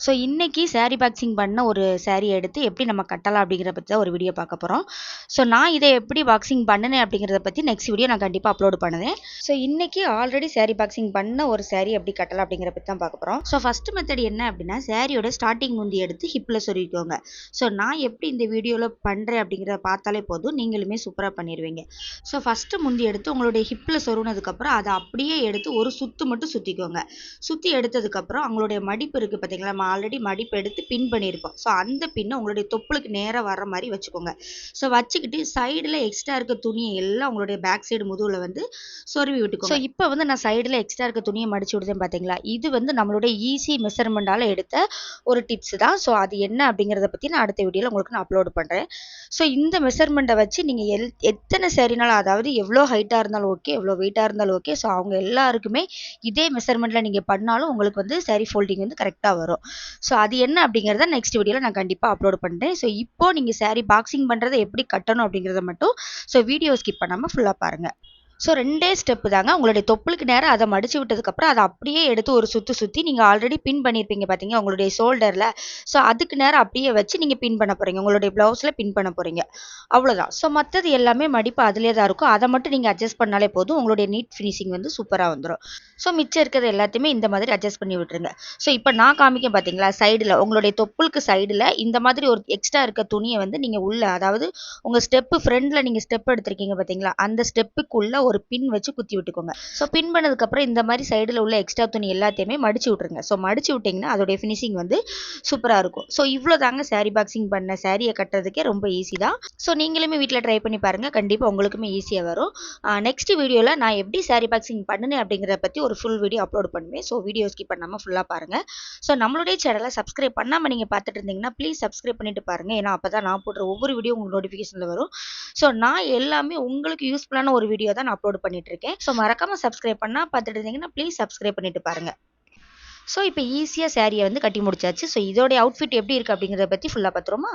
So இன்றைக்கி saree boxing பண்ண ஒரு சாரீ எடுத்து எப்படி நம்ம கட்டலாம் அப்படிங்கிறத பற்றி தான் ஒரு வீடியோ பார்க்க போகிறோம் ஸோ நான் இதை எப்படி பாக்ஸிங் பண்ணினேன் அப்படிங்கிறத பற்றி நெக்ஸ்ட் வீடியோ நான் கண்டிப்பாக அப்லோட் பண்ணுவேன். ஸோ இன்றைக்கி ஆல்ரெடி saree பாக்ஸிங் பண்ண ஒரு சாரீ எப்படி கட்டலாம் அப்படிங்கிற பற்றி தான் பார்க்க போகிறோம் ஸோ ஃபஸ்ட்டு மெத்தட் என்ன அப்படின்னா சாரியோட ஸ்டார்டிங் முந்தி எடுத்து ஹிப்பில் சொல்லிக்கோங்க ஸோ நான் எப்படி இந்த வீடியோவில் பண்ணுறேன் அப்படிங்கிறத பார்த்தாலே போதும் நீங்களுமே சூப்பராக பண்ணிடுவீங்க ஸோ ஃபஸ்ட்டு முந்தி எடுத்து உங்களுடைய ஹிப்பில் சொருனதுக்கப்புறம் அதை அப்படியே எடுத்து ஒரு சுற்று மட்டும் சுற்றிக்கோங்க சுற்றி எடுத்ததுக்கப்புறம் அவங்களுடைய மடிப்பு இருக்குது பார்த்தீங்களா ஆல்ரெடி மடிப்பு எடுத்து பின் பண்ணியிருப்போம். ஸோ அந்த பின்னை உங்களுடைய தொப்புளுக்கு நேராக வர்ற மாதிரி வச்சுக்கோங்க. ஸோ வச்சுக்கிட்டு சைடில் எக்ஸ்ட்ரா இருக்க துணியை எல்லாம் உங்களுடைய பேக் சைடு முதுகில் வந்து சொருவி விட்டுக்கோ ஸோ இப்போ வந்து நான் சைடில் எக்ஸ்ட்ரா இருக்க துணியை மடிச்சு விடுதேன் பார்த்தீங்களா இது வந்து நம்மளுடைய ஈஸி மெஷர்மெண்டால் எடுத்த ஒரு டிப்ஸ் தான். ஸோ அது என்ன அப்படிங்கிறத பற்றி நான் அடுத்த வீடியோவில் உங்களுக்கு நான் அப்லோட் பண்ணுறேன் ஸோ இந்த மெஷர்மெண்ட்டை வச்சு நீங்கள் எல் எத்தனை சரினாலும் அதாவது எவ்வளோ ஹைட்டாக இருந்தாலும் ஓகே எவ்வளோ வெயிட்டாக இருந்தாலும் ஓகே ஸோ அவங்க எல்லாருக்குமே இதே மெஷர்மெண்ட்டில் நீங்கள் பண்ணாலும் உங்களுக்கு வந்து சரி ஃபோல்டிங் வந்து கரெக்டாக வரும். ஸோ அது என்ன அப்படிங்கிறத நெக்ஸ்ட் வீடியோவில் நான் கண்டிப்பாக அப்லோட் பண்ணுறேன் ஸோ இப்போ நீங்கள் சாரீ பாக்ஸிங் பண்ணுறதை எப்படி கட்டணும் அப்படிங்கிறத மட்டும் ஸோ வீடியோ ஸ்கிப் பண்ணாமல் ஃபுல்லாக பாருங்கள் ஸோ ரெண்டே ஸ்டெப்பு தாங்க. உங்களுடைய தொப்புளுக்கு நேரம் அதை மடிச்சு விட்டதுக்கப்புறம் அதை அப்படியே எடுத்து ஒரு சுற்றி சுற்றி நீங்கள் ஆல்ரெடி பின் பண்ணியிருப்பீங்க பார்த்தீங்க உங்களுடைய ஷோல்டரில் ஸோ அதுக்கு நேரம் அப்படியே வச்சு நீங்கள் பின் பண்ண போகிறீங்க உங்களுடைய ப்ளவுஸில் பின் பண்ண போகிறீங்க அவ்வளோதான் ஸோ மற்றது எல்லாமே மடிப்பு அதிலே தான் இருக்கும். அதை மட்டும் நீங்கள் அட்ஜஸ்ட் பண்ணாலே போதும். உங்களுடைய நீட் ஃபினிஷிங் வந்து சூப்பராக வந்துடும் ஸோ மிச்சம் இருக்கிறது எல்லாத்தையுமே இந்த மாதிரி அட்ஜஸ்ட் பண்ணி விட்டுருங்க. ஸோ இப்போ நான் காமிக்க பார்த்தீங்களா சைடில் உங்களுடைய தொப்புளுக்கு சைடில் இந்த மாதிரி ஒரு எக்ஸ்ட்ரா இருக்க துணியை வந்து நீங்கள் உள்ள அதாவது உங்கள் ஸ்டெப்பு ஃப்ரெண்டில் நீங்கள் ஸ்டெப் எடுத்திருக்கீங்க பார்த்தீங்களா அந்த ஸ்டெப்புக்குள்ளே ஒரு பின் வச்சு குத்தி விட்டுக்கோங்க. ஸோ பின் பண்ணதுக்கப்புறம் இந்த மாதிரி சைடில் உள்ள எக்ஸ்ட்ரா துணி எல்லாத்தையுமே மடிச்சு விட்ருங்க ஸோ மடிச்சு விட்டிங்கன்னா அதோடைய ஃபினிஷிங் வந்து சூப்பராக இருக்கும். ஸோ இவ்வளோ தாங்க saree பாக்ஸிங் பண்ண சாரியை கட்டுறதுக்கே ரொம்ப ஈஸி தான். ஸோ நீங்களுமே வீட்டில் ட்ரை பண்ணி பாருங்கள் கண்டிப்பாக உங்களுக்குமே ஈஸியாக வரும். நெக்ஸ்ட் வீடியோவில் நான் எப்படி saree பாக்ஸிங் பண்ணினேன் அப்படிங்கிறத பற்றி ஒரு ஃபுல் வீடியோ அப்லோட் பண்ணுவேன். ஸோ வீடியோ ஸ்கிப் பண்ணாமல் ஃபுல்லாக பாருங்கள் ஸோ நம்மளுடைய சேனலை சப்ஸ்கிரைப் பண்ணாமல் நீங்கள் பார்த்துட்டு இருந்தீங்கன்னா ப்ளீஸ் சப்ஸ்கிரைப் பண்ணிட்டு பாருங்கள் ஏன்னா அப்போ தான் நான் போடுற ஒவ்வொரு வீடியோ உங்களுக்கு நோட்டிஃபிகேஷனில் வரும். ஸோ நான் எல்லாமே உங்களுக்கு யூஸ்ஃபுல்லான ஒரு வீடியோ தான் நான் அப்லோட் பண்ணிட்டு இருக்கேன் ஸோ மறக்காம சப்ஸ்கிரைப் பண்ணா பார்த்துட்டு இருந்தீங்கன்னா ப்ளீஸ் சப்ஸ்கிரைப் பண்ணிட்டு பாருங்க. ஸோ இப்போ ஈஸியாக சாரியை வந்து கட்டி முடிச்சாச்சு. ஸோ இதோடைய அவுட்ஃபிட் எப்படி இருக்குது அப்படிங்கிறத பற்றி ஃபுல்லாக பார்த்துருமா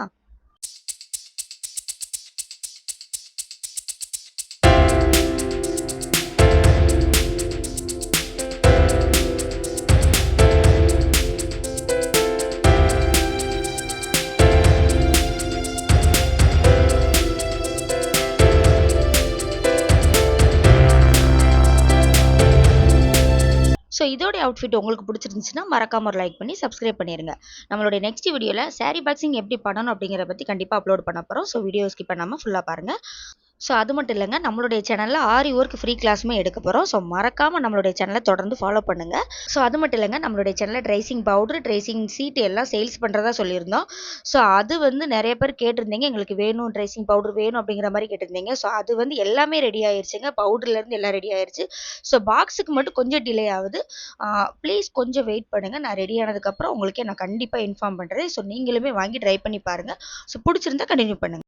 ஸோ அவுட்ஃபிட் உங்களுக்கு பிடிச்சிருந்துச்சுன்னா மறக்காம ஒரு லைக் பண்ணி சப்ஸ்கிரைப் பண்ணிடுங்க நம்மளுடைய நெக்ஸ்ட் வீடியோவில் சாரி பாக்ஸிங் எப்படி பண்ணணும் அப்படிங்கிறத பற்றி கண்டிப்பாக அப்லோட் பண்ண போகிறோம் ஸோ வீடியோ ஸ்கிப் பண்ணாமல் ஃபுல்லாக பாருங்கள் ஸோ அது மட்டும் இல்லைங்க. நம்மளுடைய சேனலில் ஆரி ஒர்க் ஃப்ரீ கிளாஸுமே எடுக்க போகிறோம் ஸோ மறக்காமல் நம்மளுடைய சேனலை தொடர்ந்து ஃபாலோ பண்ணுங்கள் ஸோ அது மட்டும் இல்லைங்க. நம்மளுடைய சேனலில் ட்ரைசிங் பவுடர் ட்ரைசிங் சீட் எல்லாம் சேல்ஸ் பண்ணுறதா சொல்லியிருந்தோம். ஸோ அது வந்து நிறைய பேர் கேட்டிருந்தீங்க. எங்களுக்கு வேணும் ட்ரைசிங் பவுடர் வேணும் அப்படிங்கிற மாதிரி கேட்டிருந்தீங்க. ஸோ அது வந்து எல்லாமே ரெடி ஆயிடுச்சுங்க பவுடர்லேருந்து எல்லாம் ரெடி ஆயிடுச்சு ஸோ பாக்ஸுக்கு மட்டும் கொஞ்சம் டிலே ஆகுது. ப்ளீஸ் கொஞ்சம் வெயிட் பண்ணுங்கள் நான் ரெடி ஆனதுக்கப்புறம் உங்களுக்கே நான் கண்டிப்பாக இன்ஃபார்ம் பண்ணுறேன் ஸோ நீங்களுமே வாங்கி ட்ரை பண்ணி பாருங்கள் ஸோ பிடிச்சிருந்தா கண்டினியூ பண்ணுங்கள்